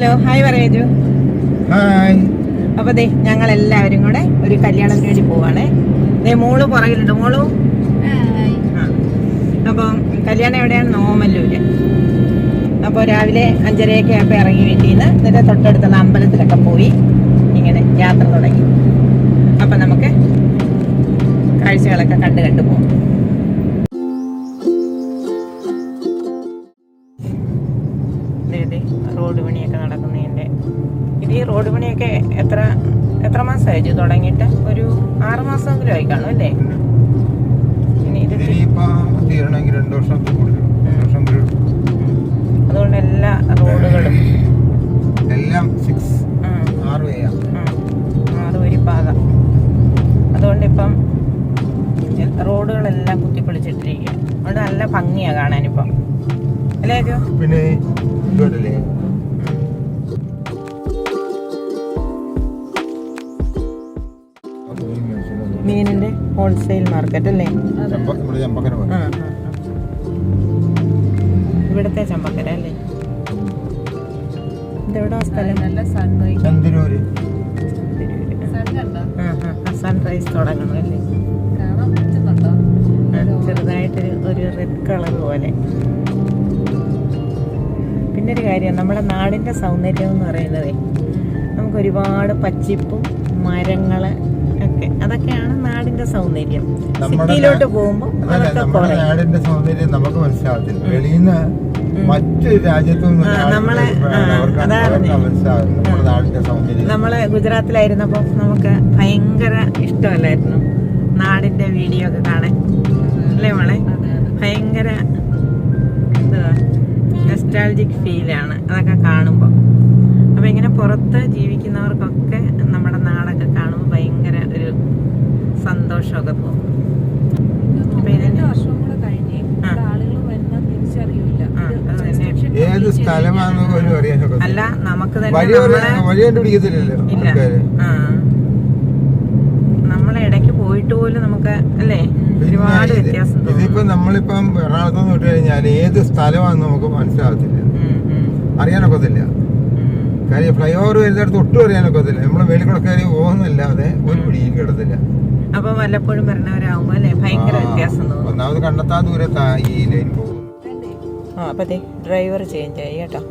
Hello hi പറയൂ hi അപ്പൊ ദേ ഞങ്ങൾ എല്ലാവരും കൂടെ ഒരു കല്യാണത്തിന് വേണ്ടി പോവാണേ. ദേ മോൾ പുറകിലുണ്ട്. മോളു? അപ്പൊ അപ്പം കല്യാണം എവിടെയാണ്? നോമല്ലൂര്. അപ്പോൾ രാവിലെ അഞ്ചരയൊക്കെ ആയപ്പോൾ ഇറങ്ങി വീട്ടിൽ നിന്ന് എന്നിട്ട് തൊട്ടടുത്തുള്ള അമ്പലത്തിലൊക്കെ പോയി. ഇങ്ങനെ യാത്ര തുടങ്ങി. അപ്പം നമുക്ക് കാഴ്ചകളൊക്കെ കണ്ട് കണ്ടു പോകും റോഡ് പണിയൊക്കെ നടക്കുന്നതിന്റെ. ഇത് ഈ റോഡ് പണിയൊക്കെ എത്ര എത്ര മാസമായി തുടങ്ങിയിട്ട്? ഒരു ആറ് മാസമെങ്കിലും ആയി കാണും അല്ലേ? ഇനി ഇത് ഇതിനിപ്പോ തീരണമെങ്കിൽ രണ്ട് വർഷം അതുകൊണ്ട് എല്ലാ റോഡുകളും എല്ലാം സിക്സ് ആറ് പാത. അതുകൊണ്ട് ഇപ്പം റോഡുകളെല്ലാം കുത്തിപ്പൊളിച്ചിട്ടിരിക്കുക അതുകൊണ്ട് നല്ല ഭംഗിയാണ് കാണാനിപ്പം. പിന്നെ ഇതുകൊണ്ടല്ലേ മീനിന്റെ ഹോൾസെയിൽ മാർക്കറ്റ് അല്ലേ? ഇവിടത്തെ ചമ്പക്കര അല്ലേ? ഇതെവിടാ സ്ഥലം? നല്ല സൺറൈസ് ചന്ദിരൂര് ചെറുതായിട്ട് കണ്ടോ സൺറൈസ് തുടങ്ങണം അല്ലേ ചെറുതായിട്ടൊരു ഒരു റെഡ് കളർ പോലെ. പിന്നെ ഒരു കാര്യം നമ്മുടെ നാടിന്റെ സൗന്ദര്യം എന്ന് പറയുന്നത് നമുക്ക് ഒരുപാട് പച്ചിപ്പും മരങ്ങൾ ഒക്കെ അതൊക്കെയാണ് നാടിന്റെ സൗന്ദര്യം. സിറ്റിയിലോട്ട് പോകുമ്പോൾ നമ്മുടെ നാടിന്റെ സൗന്ദര്യം നമുക്ക് മനസ്സിലാവത്തില്ല. വെളിയിൽ നിന്ന് മറ്റു രാജ്യത്തു നിന്ന് ആ, ആളുകൾ നമ്മളെ- നമ്മൾ ഗുജറാത്തിലായിരുന്നപ്പോൾ നമുക്ക് ഭയങ്കര ഇഷ്ടമല്ലായിരുന്നു. നാടിന്റെ വീഡിയോ ഒക്കെ കാണാൻ. അല്ലേ മോളെ? ഭയങ്കര നെസ്റ്റാൾജിക് ഫീലാണ് അതൊക്കെ കാണുമ്പോൾ അപ്പോൾ ഇങ്ങനെ പുറത്ത് ജീവിക്കുന്നവർക്കൊക്കെ നമ്മുടെ നാടൊക്കെ കാണുമ്പോൾ ഭയങ്കര ഒരു സന്തോഷമൊക്കെ തോന്നും. ഏത് സ്ഥലമാണെന്ന് പോലും അല്ല നമുക്ക് തന്നെ വഴി കണ്ടുപിടിക്കത്തില്ലല്ലോ ഇല്ല. ആ. പോയിട്ട് പോലും നമുക്ക് അല്ലേ? ഒരുപാട് വ്യത്യാസം ഇതിപ്പോ നമ്മളിപ്പം എറണാകുളത്ത് നിന്ന് വിട്ട് കഴിഞ്ഞാൽ ഏത് സ്ഥലമാണെന്ന് നമുക്ക് മനസ്സിലാവത്തില്ല അറിയാനൊക്കത്തില്ല. കാര്യം ഫ്ലൈ ഓവർ വരുന്നിടത്ത് ഒട്ടും അറിയാനൊക്കത്തില്ല. നമ്മൾ വെളിക്കുടക്കാരി പോകുന്നില്ലാതെ ഒരു പിടിയും കിടത്തില്ല. അപ്പൊ വല്ലപ്പോഴും വരണവരാകുമ്പോ അല്ലേ? ഭയങ്കര വ്യത്യാസം ഒന്നാമത് കണ്ടെത്താൻ ദൂരത്താ ഈ ലൈൻ പോകും. ആ അപ്പൊ ഡ്രൈവർ ചേഞ്ച് ആയി കേട്ടോ.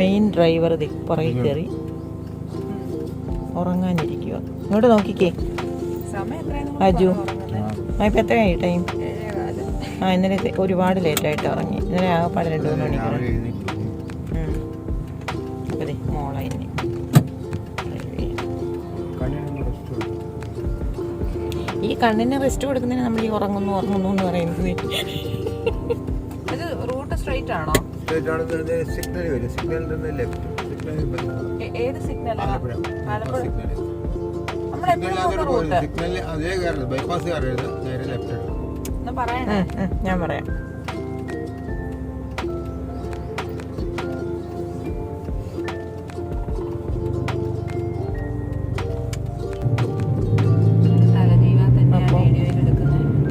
മെയിൻ ഡ്രൈവർ ദേ പുറകിൽ കയറി ഉറങ്ങാനിരിക്കുക ഇങ്ങോട്ട് നോക്കിക്കേ. അജു. ആ ഇപ്പം എത്രയായി ടൈം ആ ഇന്നലെ ഒരുപാട് ലേറ്റായിട്ട് ഇറങ്ങി ഇന്നലെ ആകെപ്പാടെ രണ്ട് മൂന്ന് മണിക്കൂർ അതെ മോളെ ഇനി. ഈ കണ്ണിന് റെസ്റ്റ് കൊടുക്കുന്നതിന് നമ്മൾ ഈ ഉറങ്ങുന്നു ഉറങ്ങുന്നു എന്ന് പറയുന്നത്. ഇത് റൂട്ട് സ്ട്രൈറ്റ് ആണോ? സിഗ്നൽ വരും. സിഗ്നലിൽ നിന്ന് ലെഫ്റ്റ് സിഗ്നൽ ഏത് സിഗ്നൽ ആലപ്പുഴ. ഞാൻ പറയാം.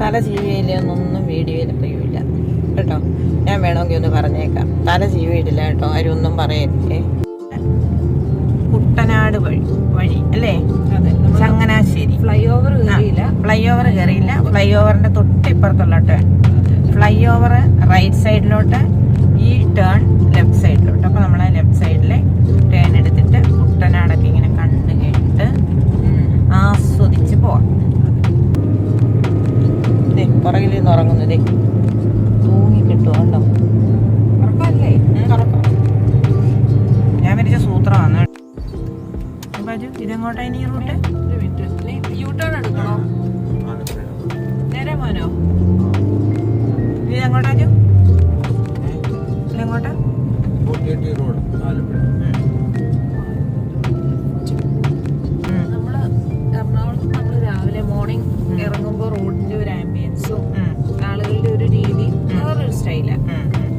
തല ജീവിയിലൊന്നും വീഡിയോയിൽ അറിയില്ല കേട്ടോ? ഞാൻ വേണമെങ്കിൽ ഒന്ന് പറഞ്ഞേക്കാം. തല ജീവിയിടില്ല കേട്ടോ? ആരും ഒന്നും പറയരുതേ. കുട്ടനാട് വഴി വഴി അല്ലേ? Changanassery. Flyover flyover കയറിയില്ല. ഫ്ലൈ ഓവറിന്റെ തൊട്ടിപ്പുറത്തുള്ളോട്ട് ഫ്ലൈ ഓവർ റൈറ്റ് സൈഡിലോട്ട് ഈ ടേൺ ലെഫ്റ്റ് സൈഡിലോട്ട് കോട്ടിയെട്ടി റോഡ് ആലപ്പുഴ. എറണാകുളത്ത് നമ്മൾ രാവിലെ മോർണിംഗ് ഇറങ്ങുമ്പോൾ റോഡിന്റെ ഒരു ആംബിയൻസും. ആളുകളുടെ ഒരു രീതി വേറൊരു സ്റ്റൈല ഉം, ഉം.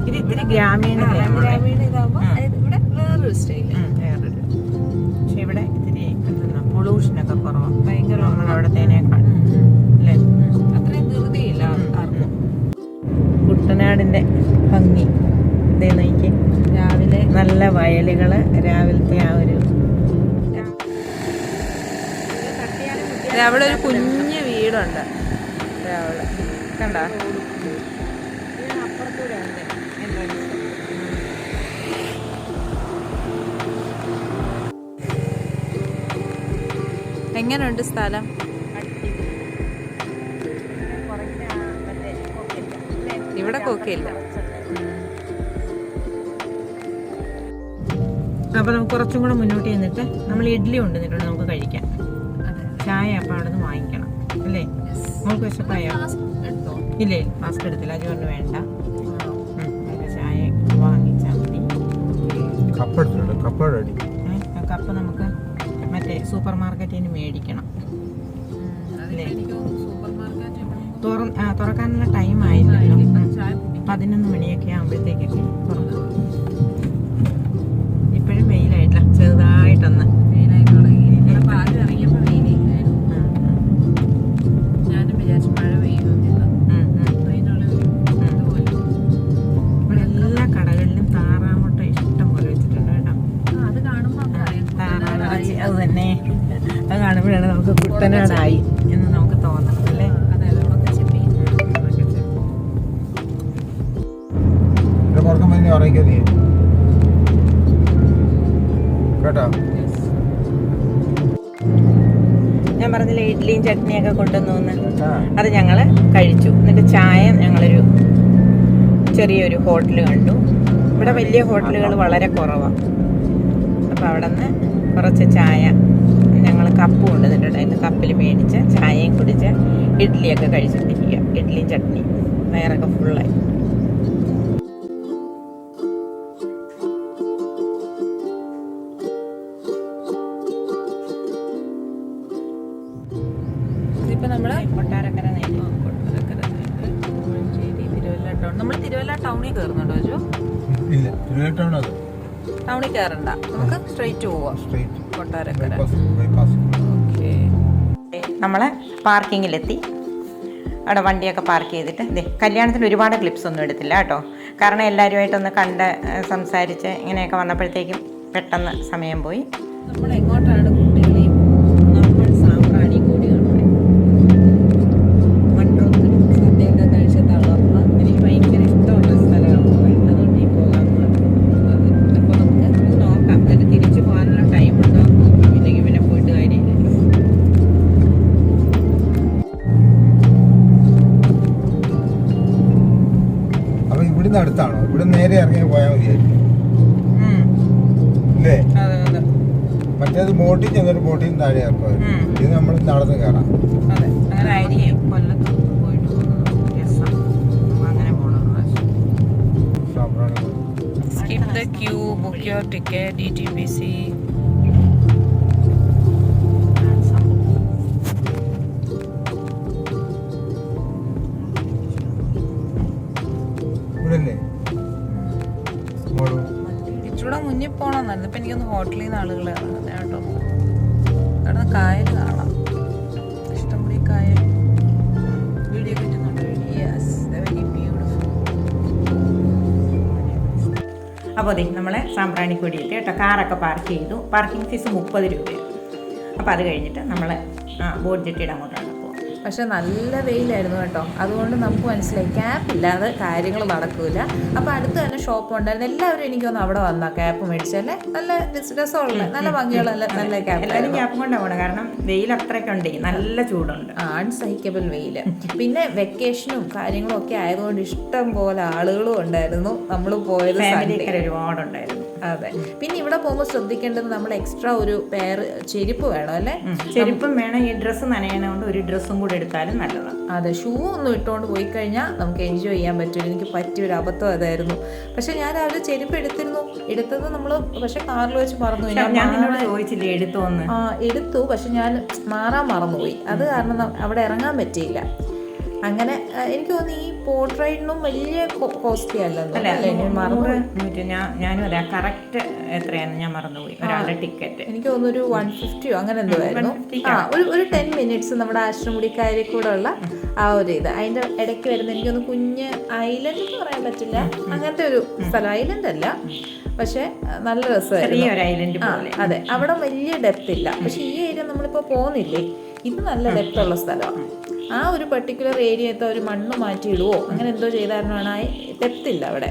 ഇത് ഇത്തിരി ഗ്രാമീണ ഗ്രാമീണ ഇതാകുമ്പോ ഉം. ഇവിടെ വേറൊരു സ്റ്റൈലാണ് വേറൊരു. പക്ഷെ ഇവിടെ ഇത്തിരി പൊള്യൂഷനൊക്കെ കുറവാണ് ഭയങ്കര നമ്മളവിടത്തേനേക്കാൾ അല്ലേ? അത്രയും ധൃതിയില്ല കുട്ടനാടിന്റെ ഭംഗി. ഇതേ നോക്കി രാവിലെ. നല്ല വയലുകൾ വയലുകൾ രാവിലത്തെ ആ ഒരു രാവിലെ ഒരു കുഞ്ഞ് വീടുണ്ട്. രാവിലെ. കണ്ട? എങ്ങനെയുണ്ട് സ്ഥലം? ഇവിടെ കൊക്കയില്ല അപ്പൊ നമുക്ക് കുറച്ചും കൂടെ മുന്നോട്ട് ചെന്നിട്ട് നമ്മൾ ഇഡ്ഡലി കൊണ്ടുവന്നിട്ടുണ്ട് നമുക്ക് കഴിക്കാം. ചായ അപ്പം അവിടെ നിന്ന് വാങ്ങിക്കണം അല്ലേ? നമുക്ക് വിശപ്പായോ ഇല്ലേ? മാസ്ക് എടുത്തില്ല അതുകൊണ്ട് വേണ്ട. നമുക്ക് ചായ വാങ്ങിച്ചാൽ മതി. കപ്പ നമുക്ക് മറ്റേ സൂപ്പർ മാർക്കറ്റിൽ നിന്ന് മേടിക്കണം അല്ലേ? തുറ തുറക്കാനുള്ള ടൈം ആയില്ലല്ലോ. പതിനൊന്ന് മണിയൊക്കെ ആകുമ്പോഴത്തേക്കൊക്കെ തുറക്കും. ആ, അത് തന്നെ. അത് കാണുമ്പോഴാണ് നമുക്ക് കുട്ടനാടായി. ഇഡ്ഡലിയും ചട്നിയൊക്കെ കൊണ്ടുവന്നു അത് ഞങ്ങൾ കഴിച്ചു. എന്നിട്ട് ചായ ഞങ്ങളൊരു ചെറിയൊരു ഹോട്ടൽ കണ്ടു. ഇവിടെ വലിയ ഹോട്ടലുകൾ വളരെ കുറവാണ് അപ്പോൾ അവിടെ നിന്ന് കുറച്ച് ചായ ഞങ്ങൾ കപ്പ് കൊണ്ടുവന്നിട്ടുണ്ടായിരുന്നു കപ്പിൽ മേടിച്ച് ചായയും കുടിച്ച് ഇഡ്ഡലിയൊക്കെ കഴിച്ചിട്ടിരിക്കുക ഇഡ്ഡലിയും ചട്നി വയറൊക്കെ ഫുള്ളായി നമ്മൾ തിരുവല്ല ടൗണിൽ കയറുന്നുണ്ടോ ജോ? ഇല്ല ടൗൺ അത് ടൗണിൽ കയറണ്ട. നമുക്ക് സ്ട്രെയിറ്റ് പോവാം. സ്ട്രേറ്റ് കൊട്ടാരക്കര. ഓക്കെ നമ്മൾ പാർക്കിങ്ങിലെത്തി. അവിടെ വണ്ടിയൊക്കെ പാർക്ക് ചെയ്തിട്ട് ദേ കല്യാണത്തിന് ഒരുപാട് ക്ലിപ്സ് ഒന്നും എടുത്തില്ല കേട്ടോ. കാരണം എല്ലാവരുമായിട്ടൊന്ന് കണ്ട് സംസാരിച്ച് ഇങ്ങനെയൊക്കെ വന്നപ്പോഴത്തേക്കും പെട്ടെന്ന് സമയം പോയി. നമ്മൾ എങ്ങോട്ടാണ് ബോട്ടിൽ ചെന്നൊരു ബോട്ടിൽ നിന്ന് താഴെ ഇറക്കുമായിരുന്നു ഇത് നമ്മൾ നടന്ന് കയറാം. അതെ. അങ്ങനെ ആയിരിക്കും കൊല്ലത്ത് പോയിട്ട് അങ്ങനെ പോകണം skip the queue book your ticket D T P C ഇച്ചിരൂടെ മുന്നിൽ പോകണമെന്നായിരുന്നു ഇപ്പം എനിക്കൊന്ന് ഹോട്ടലിൽ നിന്ന് ആളുകൾ ഇറങ്ങുന്നത് കേട്ടോ. അവിടെ നിന്ന് കായൽ കാണാം. ഇഷ്ടംപടി കായൽ. വീഡിയോ അപ്പോൾ അതെ നമ്മളെ സാമ്പ്രാണിക്കൊടി എത്തി കേട്ടോ കാറൊക്കെ പാർക്ക് ചെയ്തു. പാർക്കിംഗ് ഫീസ് മുപ്പത് രൂപയാണ്. അപ്പോൾ അത് കഴിഞ്ഞിട്ട് നമ്മൾ ബോട്ട് ജെട്ടിയുടെ അങ്ങോട്ടാണ് പക്ഷെ നല്ല വെയിലായിരുന്നു കേട്ടോ. അതുകൊണ്ട് നമുക്ക് മനസ്സിലായി ക്യാപ്പ് ഇല്ലാതെ കാര്യങ്ങൾ നടക്കൂല. അപ്പോൾ അടുത്ത് തന്നെ ഷോപ്പ് ഉണ്ടായിരുന്നു. എല്ലാവരും എനിക്കൊന്ന് അവിടെ വന്നാ? ക്യാപ്പ് മേടിച്ചല്ലേ നല്ല രസ- രസമുള്ള നല്ല ഭംഗിയുള്ള നല്ല നല്ല എല്ലാവരും ക്യാപ്പ് ക്യാപ്പ് കൊണ്ടാണ് പോകണം കാരണം വെയിൽ അത്രയ്ക്ക് ഉണ്ട്. നല്ല ചൂടുണ്ട്. അൺസഹിക്കബിൾ വെയിൽ. പിന്നെ വെക്കേഷനും കാര്യങ്ങളും ഒക്കെ ആയതുകൊണ്ട് ഇഷ്ടം പോലെ ആളുകളും ഉണ്ടായിരുന്നു. നമ്മൾ പോയത് ഒരുപാടുണ്ടായിരുന്നു. അതെ. പിന്നെ ഇവിടെ പോകുമ്പോൾ ശ്രദ്ധിക്കേണ്ടത് നമ്മൾ എക്സ്ട്രാ ഒരു പേർ ചെരുപ്പ് വേണം അല്ലേ. ചെരുപ്പും വേണം. ഈ ഡ്രസ്സ് നനയണോണ്ട് ഒരു ഡ്രസ്സും കൂടെ എടുത്താലും നല്ലതാണ് അതെ ഷൂ ഒന്നും ഇട്ടുകൊണ്ട് പോയി കഴിഞ്ഞാൽ നമുക്ക് എൻജോയ് ചെയ്യാൻ പറ്റില്ല എനിക്ക് പറ്റിയൊരു അബദ്ധം അതായിരുന്നു. പക്ഷെ ഞാൻ രാവിലെ ചെരുപ്പ് എടുത്തിരുന്നു. എടുത്തത് നമ്മൾ പക്ഷെ കാറിൽ വെച്ച് മറന്നു ഞാൻ നിന്നോട് ചോദിച്ചില്ലേ എടുത്തോന്ന്? എടുത്തു. പക്ഷെ ഞാൻ മാറാൻ മറന്നുപോയി അത് കാരണം അവിടെ ഇറങ്ങാൻ പറ്റിയില്ല. അങ്ങനെ എനിക്ക് തോന്നുന്നു ഈ പോർട്രൈറ്റിനും വലിയ കോസ്റ്റ്ലി അല്ലെന്നോ അല്ല അല്ലേ? ഞാൻ മറന്നു നൂറ് നൂറ്റി ഞാൻ ഞാനും അതെ കറക്റ്റ് എത്രയാണെന്ന് ഞാൻ മറന്നുപോയി. ഒരാളുടെ ടിക്കറ്റ് എനിക്ക് തോന്നുന്നു ഒരു വൺ ഫിഫ്റ്റിയോ അങ്ങനെ എന്തോ ആയിരുന്നു. ആ ഒരു ഒരു ടെൻ മിനിറ്റ്സ് നമ്മുടെ ആശ്രമുടിക്കാരി കൂടെ ഉള്ള ആ ഒരു ഇത്. അതിന്റെ ഇടയ്ക്ക് വരുന്ന എനിക്ക് എനിക്കൊന്ന് കുഞ്ഞ് ഐലൻഡ് എന്ന് പറയാൻ പറ്റില്ല. അങ്ങനത്തെ ഒരു സ്ഥലം. ഐലൻഡ് അല്ല. പക്ഷെ നല്ല രസമായിരുന്നു. അതെ. അവിടെ വലിയ ഡെപ്ത് ഇല്ല. പക്ഷെ ഈ ഏരിയ നമ്മളിപ്പോ പോകുന്നില്ലേ? ഇത് നല്ല ഡെപ്ത് ഉള്ള സ്ഥലമാണ് ആ ഒരു പെർട്ടിക്കുലർ ഏരിയത്തെ ഒരു മണ്ണ് മാറ്റിയിടുവോ? അങ്ങനെ എന്തോ ചെയ്തായിരുന്നാണ് ആ ഡെപ്ത് അവിടെ.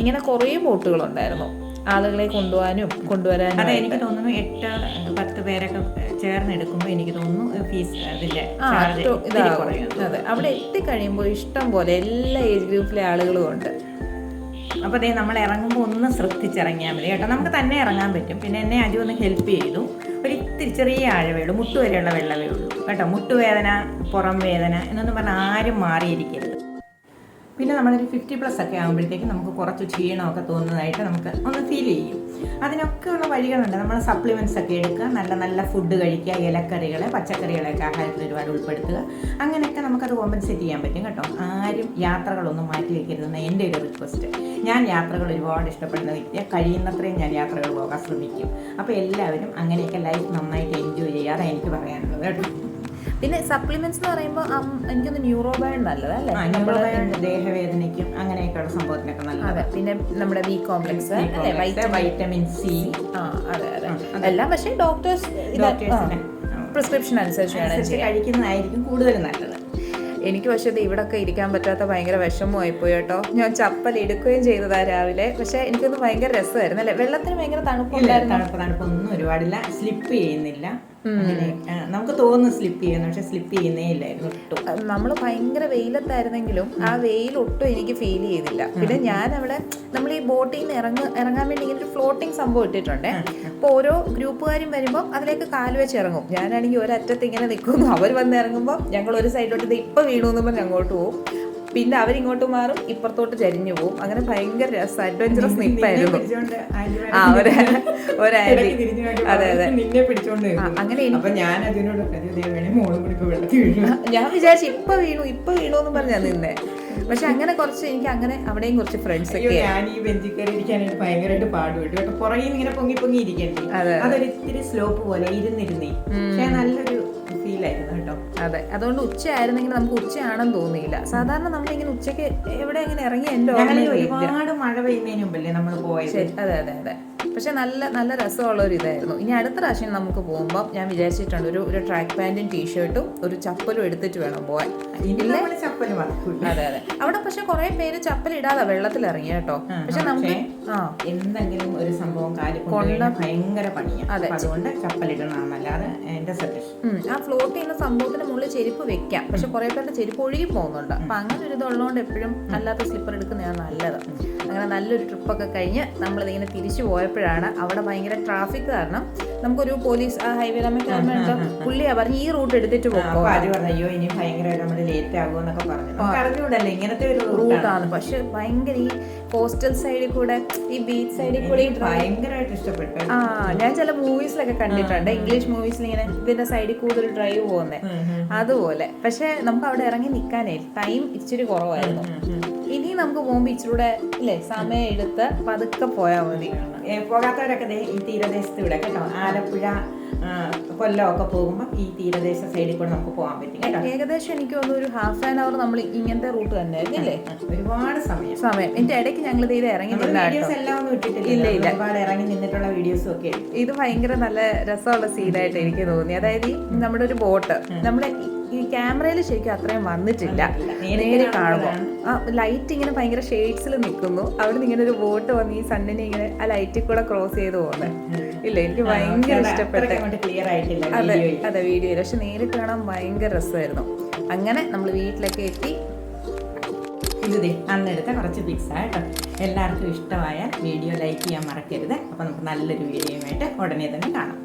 ഇങ്ങനെ കുറേ ബോട്ടുകളുണ്ടായിരുന്നു. ആളുകളെ കൊണ്ടുപോകാനും കൊണ്ടുവരാനും അതെ എനിക്ക് തോന്നുന്നു എട്ട് പത്ത് പേരൊക്കെ ചേർന്ന് എടുക്കുമ്പോൾ എനിക്ക് തോന്നുന്നു ഫീസ് അതിന്റെ അതെ അവിടെ എത്തിക്കഴിയുമ്പോൾ ഇഷ്ടം പോലെ എല്ലാ ഏജ് ഗ്രൂപ്പിലെ ആളുകളും ഉണ്ട്. അപ്പോൾ ദേ നമ്മൾ ഇറങ്ങുമ്പോൾ ഒന്ന് ശ്രദ്ധിച്ചിറങ്ങിയാൽ മതി കേട്ടോ. നമുക്ക് തന്നെ ഇറങ്ങാൻ പറ്റും. പിന്നെ എന്നെ അജു ഒന്ന് ഹെൽപ്പ് ചെയ്തു. ഒരു ഇത്തിരി ചെറിയ ആഴവേ ഉള്ളൂ. മുട്ട് വരെയുള്ള വെള്ളമേ ഉള്ളൂ. കേട്ടോ മുട്ടുവേദന പുറം വേദന എന്നൊന്നും പറഞ്ഞാൽ ആരും മാറിയിരിക്കരുത്. പിന്നെ നമ്മളൊരു ഫിഫ്റ്റി പ്ലസ് ഒക്കെ ആകുമ്പോഴത്തേക്കും നമുക്ക് കുറച്ച് ക്ഷീണമൊക്കെ തോന്നുന്നതായിട്ട് നമുക്ക് ഒന്ന് ഫീൽ ചെയ്യും. അതിനൊക്കെയുള്ള വഴികളുണ്ട്. നമ്മൾ സപ്ലിമെന്റ്സ് ഒക്കെ എടുക്കുക നല്ല നല്ല ഫുഡ് കഴിക്കുക ഇലക്കറികൾ പച്ചക്കറികളൊക്കെ ആഹാരത്തിൽ ഒരുപാട് ഉൾപ്പെടുത്തുക. അങ്ങനെയൊക്കെ നമുക്കത് കോമ്പൻസേറ്റ് ചെയ്യാൻ പറ്റും കേട്ടോ. ആരും യാത്രകളൊന്നും മാറ്റി വയ്ക്കരുതെന്ന് എന്റെ ഒരു റിക്വസ്റ്റ് ഞാൻ യാത്രകൾ ഒരുപാട് ഇഷ്ടപ്പെടുന്ന വ്യക്തിയാണ് കഴിയുന്നത്രയും ഞാൻ യാത്രകൾ പോകാൻ ശ്രമിക്കും. അപ്പോൾ എല്ലാവരും അങ്ങനെയൊക്കെ ലൈഫ് നന്നായിട്ട് എൻജോയ് ചെയ്യുക അതാണ് എനിക്ക് പറയാനുള്ളത് കേട്ടോ. പിന്നെ സപ്ലിമെന്റ്സ് എന്ന് പറയുമ്പോൾ എനിക്കൊന്ന് ന്യൂറോ ബാൻഡ് നല്ലതല്ലേ ദേഹവേദനയ്ക്കും അങ്ങനെയൊക്കെയുള്ള സംഭവത്തിനൊക്കെ നല്ലതാണ് അതെ പിന്നെ നമ്മുടെ ബി കോംപ്ലക്സ് വൈറ്റമിൻ സി ആ അതെ അതെ. എല്ലാം പക്ഷേ ഡോക്ടേഴ്സ് പ്രിസ്ക്രിപ്ഷൻ അനുസരിച്ച് കഴിക്കുന്നതായിരിക്കും കൂടുതൽ നല്ലത്. എനിക്ക് പക്ഷേ ഇത് ഇവിടൊക്കെ ഇരിക്കാൻ പറ്റാത്ത ഭയങ്കര വിഷമമായി പോയി കേട്ടോ. ഞാൻ ചപ്പൽ എടുക്കുകയും ചെയ്തതാ രാവിലെ. പക്ഷേ എനിക്കൊന്ന് ഭയങ്കര രസമായിരുന്നു അല്ലേ? വെള്ളത്തിന് ഭയങ്കര തണുപ്പുണ്ടായിരുന്നു. തണുപ്പ് തണുപ്പൊന്നും ഒരുപാടില്ല. സ്ലിപ്പ് ചെയ്യുന്നില്ല. നമുക്ക് തോന്നുന്നു സ്ലിപ്പ് ചെയ്യുന്നു പക്ഷെ സ്ലിപ്പ് ചെയ്യുന്നേ ഇല്ലായിരുന്നു ഒട്ടും. നമ്മൾ ഭയങ്കര വെയിലത്തായിരുന്നെങ്കിലും ആ വെയിൽ ഒട്ടും എനിക്ക് ഫീൽ ചെയ്തില്ല. പിന്നെ ഞാൻ അവിടെ നമ്മൾ ഈ ബോട്ടിൽ നിന്ന് ഇറങ്ങ ഇറങ്ങാൻ വേണ്ടി ഇങ്ങനെ ഒരു ഫ്ലോട്ടിംഗ് സംഭവം ഇട്ടിട്ടുണ്ട്. അപ്പോൾ ഓരോ ഗ്രൂപ്പുകാരും വരുമ്പോൾ അതിലേക്ക് കാൽ വെച്ച് ഇറങ്ങും. ഞാനാണെങ്കിൽ ഒരറ്റത്ത് ഇങ്ങനെ നിൽക്കുന്നു അവർ വന്ന് ഇറങ്ങുമ്പോൾ ഞങ്ങൾ ഒരു സൈഡിലോട്ട് ഇത് ഇപ്പം വീണു എന്ന് പറഞ്ഞ് അങ്ങോട്ട് പോകും പിന്നെ അവരിങ്ങോട്ട് മാറും ഇപ്പുറത്തോട്ട് ചരിഞ്ഞു പോകും അങ്ങനെ ഭയങ്കര രസം. അഡ്വഞ്ചറസ് നിപ്പായിരുന്നു ആ ഒരു നോക്കി അതെ അതെ. അങ്ങനെ ഞാൻ വിചാരിച്ചു ഇപ്പൊ വീണു ഇപ്പൊ വീണു എന്ന് പറഞ്ഞാ നിന്നെ. പക്ഷെ അങ്ങനെ കുറച്ച് എനിക്ക് അങ്ങനെ അവിടെയും കുറച്ച് ഫ്രണ്ട്സ് ഒക്കെ. ഞാൻ ഈ ബെഞ്ചിൽ കയറി ഇരിക്കാനായിട്ട് ഭയങ്കരമായിട്ട് പാടുപെട്ടു കേട്ടോ. പുറകെ ഇങ്ങനെ പൊങ്ങി പൊങ്ങി ഇരിക്കണ്ടേ. അതൊരു ഇത്തിരി സ്ലോപ്പ് പോലെ ഇരുന്നിരുന്നേ. പക്ഷെ നല്ലൊരു ഫീൽ ആയിരുന്നു. കേട്ടോ അതെ. അതുകൊണ്ട് ഉച്ചയായിരുന്നെങ്കിൽ നമുക്ക് ഉച്ചയാണെന്ന് തോന്നിയില്ല. സാധാരണ നമ്മളിങ്ങനെ ഉച്ചയ്ക്ക് എവിടെ അങ്ങനെ ഇറങ്ങി എന്റെ ഒരുപാട് മഴ പെയ്യുന്നതിന് മുമ്പല്ലേ നമ്മൾ പോയത്. അതെ അതെ അതെ. പക്ഷെ നല്ല നല്ല രസമുള്ള ഒരു ഇതായിരുന്നു. ഇനി അടുത്ത പ്രാവശ്യം നമുക്ക് പോകുമ്പോൾ ഞാൻ വിചാരിച്ചിട്ടുണ്ട് ഒരു ഒരു ട്രാക്ക് പാന്റും ടീഷർട്ടും ഒരു ചപ്പലും എടുത്തിട്ട് വേണം പോകാൻ അതെ അതെ. അവിടെ പക്ഷെ കുറെ പേര് ചപ്പൽ ഇടാതെ വെള്ളത്തിൽ ഇറങ്ങി കേട്ടോ പക്ഷെ നമുക്ക് എന്തെങ്കിലും ഒരു സംഭവം കാര്യം ഭയങ്കര പണിയാണ് അതുകൊണ്ട് ചപ്പലിടണമെന്നല്ലാതെ എന്റെ സജഷൻ ആ ഫ്ലോട്ട് ചെയ്യുന്ന സംഭവത്തിന് മുകളിൽ ചെരുപ്പ് വെക്കാം. പക്ഷെ കുറെ പേരുടെ ചെരുപ്പ് ഒഴുകി പോകുന്നുണ്ട്. അപ്പൊ അങ്ങനെ ഒരു ഇതുള്ളതുകൊണ്ട് എപ്പോഴും അല്ലാത്ത സ്ലിപ്പർ എടുക്കുന്നതാണ് നല്ലത്. അങ്ങനെ നല്ലൊരു ട്രിപ്പൊക്കെ കഴിഞ്ഞ് നമ്മളിതിങ്ങനെ തിരിച്ചു പോയപ്പോഴാണ് അവിടെ ഭയങ്കര ട്രാഫിക് കാരണം നമുക്കൊരു പോലീസ് ആ ഹൈവേ നമുക്ക് പുള്ളിയാ പറഞ്ഞു ഈ റൂട്ട് എടുത്തിട്ട് പോകും അയ്യോ ഇനി ഭയങ്കര നമ്മൾ ലേറ്റ് ആകുമെന്നൊക്കെ പറഞ്ഞു. ഇങ്ങനത്തെ ഒരു റൂട്ടാണ് പക്ഷെ ഭയങ്കര ഈ കോസ്റ്റൽ സൈഡിൽ കൂടെ ഈ ബീച്ച് സൈഡിൽ കൂടി ഭയങ്കരമായിട്ട് ഇഷ്ടപ്പെട്ടു. ആ ഞാൻ ചില മൂവീസിലൊക്കെ കണ്ടിട്ടുണ്ട്. ഇംഗ്ലീഷ് മൂവീസിൽ ഇങ്ങനെ ഇതിന്റെ സൈഡിൽ കൂടുതൽ ഡ്രൈവ് പോകുന്നത് അതുപോലെ. പക്ഷെ നമുക്ക് അവിടെ ഇറങ്ങി നിൽക്കാനേ ടൈം ഇച്ചിരി കുറവായിരുന്നു. ഇനി നമുക്ക് പോകുമ്പോൾ ഇച്ചിരി കൂടെ ഇല്ലേ സമയം എടുത്ത് പതുക്കെ പോയാൽ മതി. പോകാത്തവരൊക്കെ ഈ തീരദേശത്ത് ഇവിടെ കേട്ടോ. ആലപ്പുഴ കൊല്ലമൊക്കെ പോകുമ്പോൾ ഈ തീരദേശ സൈഡിൽ കൂടെ നമുക്ക് പോകാൻ പറ്റും കേട്ടോ. ഏകദേശം എനിക്ക് തോന്നുന്നു ഒരു ഹാഫ് ആൻ അവർ നമ്മൾ ഇങ്ങനത്തെ റൂട്ട് തന്നെ അല്ലേ? ഒരുപാട് സമയം. സമയം. എന്റെ ഇടയ്ക്ക് ഞങ്ങൾ ഇത് ഇറങ്ങി ഇല്ല, ഇല്ല. ഒരുപാട് ഇറങ്ങി നിന്നിട്ടുള്ള വീഡിയോസും ഒക്കെ. ഇത് ഭയങ്കര നല്ല രസമുള്ള സീനായിട്ട് എനിക്ക് തോന്നി. അതായത് നമ്മുടെ ഒരു ബോട്ട് നമ്മുടെ ഈ- ക്യാമറയിൽ ശരിക്കും അത്രയും വന്നിട്ടില്ല. നേരെ കാണുമ്പോൾ. ആ ലൈറ്റ് ഇങ്ങനെ ഭയങ്കര ഷെയ്ഡ്സിൽ നിൽക്കുന്നു. അവിടെ നിന്ന് ഇങ്ങനെ ഒരു ബോട്ട് വന്ന് ഈ സണ്ണിനെ ഇങ്ങനെ ആ ലൈറ്റിൽ കൂടെ ക്രോസ് ചെയ്ത് പോകുന്നത് ഇല്ല എനിക്ക് ഭയങ്കര ഇഷ്ടപ്പെട്ടെ അതെ അതെ വീഡിയോയിൽ പക്ഷെ നേരിട്ട് കാണാൻ ഭയങ്കര രസമായിരുന്നു. അങ്ങനെ നമ്മൾ വീട്ടിലൊക്കെ എത്തി. ഇത് അന്നെടുത്ത കുറച്ച് പിക്സ് കേട്ടോ. എല്ലാവർക്കും ഇഷ്ടമായ വീഡിയോ ലൈക്ക് ചെയ്യാൻ മറക്കരുത്. അപ്പോൾ നമുക്ക് നല്ലൊരു വീഡിയോയുമായിട്ട് ഉടനെ തന്നെ കാണാം.